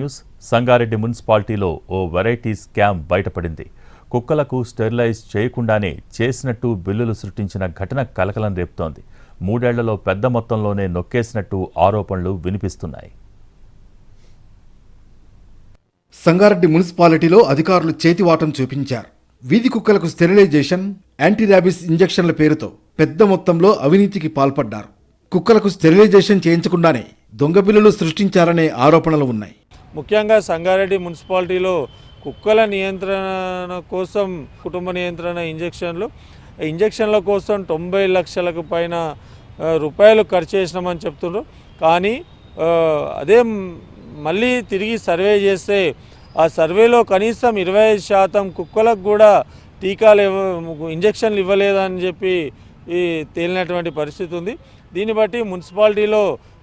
News Sangareddy మున్సిపాలిటీలో ఓ variety scam బయటపడింది. కుక్కలకు స్టెరిలైజ్ చేయకుండానే చేసినట్టు బిల్లులు సృష్టించిన ఘటన కలకలం రేపుతోంది. మూడేళ్ళలో పెద్ద మొత్తంలోనే నొక్కేసినట్టు ఆరోపణలు వినిపిస్తున్నాయి. సంగారెడ్డి మున్సిపాలిటీలో అధికారులు చేతివాటం చూపించారు. వీధి కుక్కలకు స్టెరిలైజేషన్ యాంటీ ర్యాబిస్ ఇంజెక్షన్ల పేరుతో పెద్ద మొత్తంలో అవినీతికి పాల్పడ్డారు. కుక్కలకు స్టెరిలైజేషన్ చేయించకుండానే దొంగ బిల్లులు సృష్టించారనే ఆరోపణలు ఉన్నాయి. ముఖ్యంగా సంగారెడ్డి మున్సిపాలిటీలో కుక్కల నియంత్రణ కోసం కుటుంబ నియంత్రణ ఇంజక్షన్లు. ఇంజక్షన్ల కోసం తొంభై లక్షలకు పైన రూపాయలు ఖర్చు చేసినామని చెప్తున్నారు కానీ అదే మళ్ళీ తిరిగి సర్వే చేస్తే ఆ సర్వేలో కనీసం ఇరవై ఐదు శాతం కుక్కలకు కూడా టీకాలు ఇవ్వ ఇంజెక్షన్లు ఇవ్వలేదని చెప్పి ఈ తేలినటువంటి పరిస్థితి ఉంది. దీన్ని బట్టి మున్సిపాలిటీలో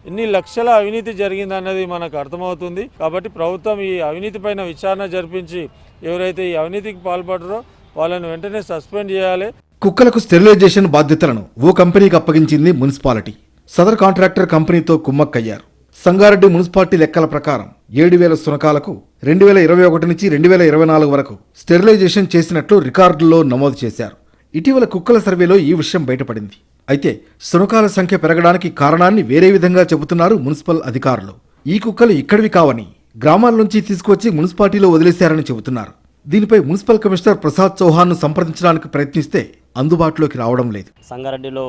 ఎన్ని లక్షల అవినీతి జరిగిందన్నది మనకు అర్థమవుతుంది. కాబట్టి ప్రభుత్వం ఈ అవినీతి పైన విచారణ జరిపించి ఎవరైతే ఈ అవినీతికి పాల్పడరో వాళ్ళని వెంటనే సస్పెండ్ చేయాలి. కుక్కలకు స్టెరిలైజేషన్ బాధ్యతలను ఓ కంపెనీకి అప్పగించింది మున్సిపాలిటీ. సదర్ కాంట్రాక్టర్ కంపెనీతో కుమ్మక్కయ్యారు. సంగారెడ్డి మున్సిపాలిటీ లెక్కల ప్రకారం ఏడు వేల సునకాలకు రెండు వేల ఇరవై ఒకటి నుంచి రెండు వేల ఇరవై నాలుగు వరకు స్టెరిలైజేషన్ చేసినట్లు రికార్డుల్లో నమోదు చేశారు. ఇటీవల కుక్కల సర్వేలో ఈ విషయం బయటపడింది. అయితే శునకాల సంఖ్య పెరగడానికి కారణాన్ని వేరే విధంగా చెబుతున్నారు మున్సిపల్ అధికారులు. ఈ కుక్కలు ఇక్కడివి కావని గ్రామాల నుంచి తీసుకువచ్చి మున్సిపాలిటీలో వదిలేశారని చెబుతున్నారు. దీనిపై మున్సిపల్ కమిషనర్ ప్రసాద్ చౌహాన్ను సంప్రదించడానికి ప్రయత్నిస్తే అందుబాటులోకి రావడం లేదు. సంగారెడ్డిలో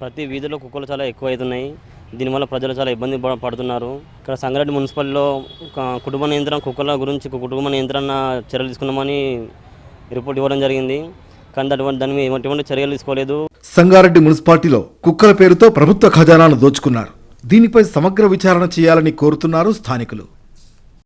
ప్రతి వీధిలో కుక్కలు చాలా ఎక్కువ అవుతున్నాయి దీనివల్ల ప్రజలు చాలా ఇబ్బంది పడుతున్నారు. ఇక్కడ సంగారెడ్డి మున్సిపల్లో ఒక కుటుంబ నియంత్రణ కుక్కల గురించి ఒక కుటుంబ నియంత్రణ చర్యలు తీసుకున్నామని రిపోర్ట్ ఇవ్వడం జరిగింది. కానీ అటువంటి దాని మీద ఎటువంటి చర్యలు తీసుకోలేదు. సంగారెడ్డి మున్సిపాలిటీలో కుక్కల పేరుతో ప్రభుత్వ ఖజానాను దోచుకున్నారు. దీనిపై సమగ్ర విచారణ చేయాలని కోరుతున్నారు స్థానికులు.